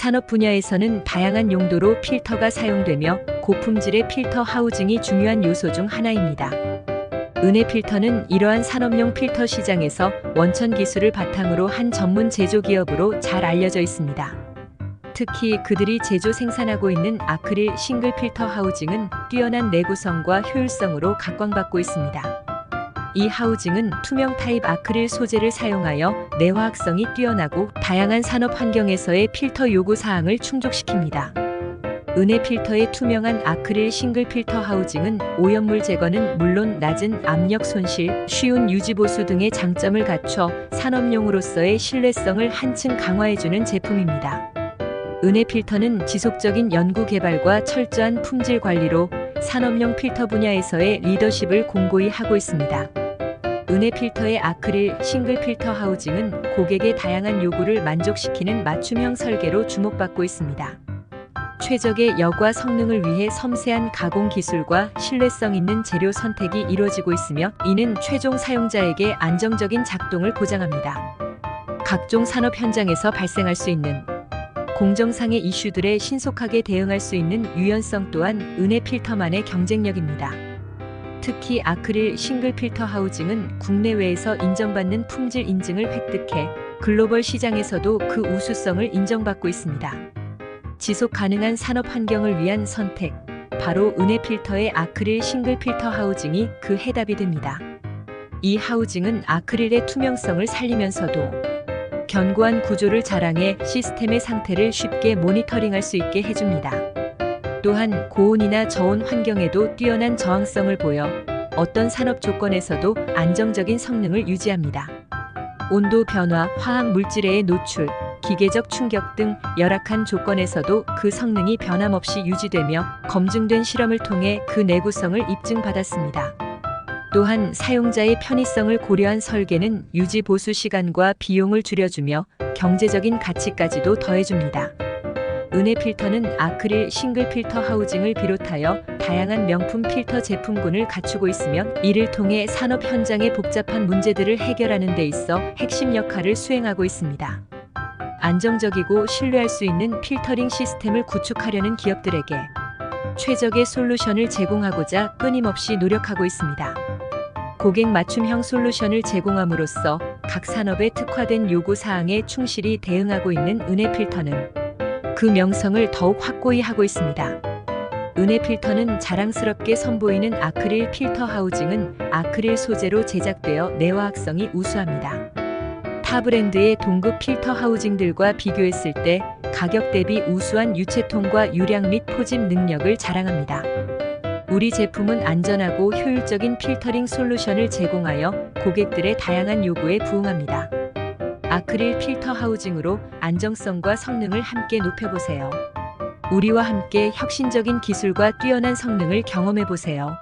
산업 분야에서는 다양한 용도로 필터가 사용되며 고품질의 필터 하우징이 중요한 요소 중 하나입니다. 은혜 필터는 이러한 산업용 필터 시장에서 원천 기술을 바탕으로 한 전문 제조 기업으로 잘 알려져 있습니다. 특히 그들이 제조 생산하고 있는 아크릴 싱글 필터 하우징은 뛰어난 내구성과 효율성으로 각광받고 있습니다. 이 하우징은 투명 타입 아크릴 소재를 사용하여 내화학성이 뛰어나고 다양한 산업 환경에서의 필터 요구 사항을 충족시킵니다. 은혜 필터의 투명한 아크릴 싱글 필터 하우징은 오염물 제거는 물론 낮은 압력 손실, 쉬운 유지 보수 등의 장점을 갖춰 산업용으로서의 신뢰성을 한층 강화해주는 제품입니다. 은혜 필터는 지속적인 연구 개발과 철저한 품질 관리로 산업용 필터 분야에서의 리더십을 공고히 하고 있습니다. 은혜 필터의 아크릴 싱글 필터 하우징은 고객의 다양한 요구를 만족시키는 맞춤형 설계로 주목받고 있습니다. 최적의 여과 성능을 위해 섬세한 가공 기술과 신뢰성 있는 재료 선택이 이루어지고 있으며 이는 최종 사용자에게 안정적인 작동을 보장합니다. 각종 산업 현장에서 발생할 수 있는 공정상의 이슈들에 신속하게 대응할 수 있는 유연성 또한 은혜 필터만의 경쟁력입니다. 특히 아크릴 싱글 필터 하우징은 국내외에서 인정받는 품질 인증을 획득해 글로벌 시장에서도 그 우수성을 인정받고 있습니다. 지속 가능한 산업 환경을 위한 선택, 바로 은혜 필터의 아크릴 싱글 필터 하우징이 그 해답이 됩니다. 이 하우징은 아크릴의 투명성을 살리면서도 견고한 구조를 자랑해 시스템의 상태를 쉽게 모니터링할 수 있게 해줍니다. 또한 고온이나 저온 환경에도 뛰어난 저항성을 보여 어떤 산업 조건에서도 안정적인 성능을 유지합니다. 온도 변화, 화학 물질의 노출, 기계적 충격 등 열악한 조건에서도 그 성능이 변함없이 유지되며 검증된 실험을 통해 그 내구성을 입증받았습니다. 또한 사용자의 편의성을 고려한 설계는 유지 보수 시간과 비용을 줄여주며 경제적인 가치까지도 더해줍니다. 은혜 필터는 아크릴 싱글 필터 하우징을 비롯하여 다양한 명품 필터 제품군을 갖추고 있으며 이를 통해 산업 현장의 복잡한 문제들을 해결하는 데 있어 핵심 역할을 수행하고 있습니다. 안정적이고 신뢰할 수 있는 필터링 시스템을 구축하려는 기업들에게 최적의 솔루션을 제공하고자 끊임없이 노력하고 있습니다. 고객 맞춤형 솔루션을 제공함으로써 각 산업에 특화된 요구 사항에 충실히 대응하고 있는 은혜 필터는 그 명성을 더욱 확고히 하고 있습니다. 은혜 필터는 자랑스럽게 선보이는 아크릴 필터 하우징은 아크릴 소재로 제작되어 내화학성이 우수합니다. 타 브랜드의 동급 필터 하우징들과 비교했을 때 가격 대비 우수한 유체통과 유량 및 포집 능력을 자랑합니다. 우리 제품은 안전하고 효율적인 필터링 솔루션을 제공하여 고객들의 다양한 요구에 부응합니다. 아크릴 필터 하우징으로 안정성과 성능을 함께 높여보세요. 우리와 함께 혁신적인 기술과 뛰어난 성능을 경험해보세요.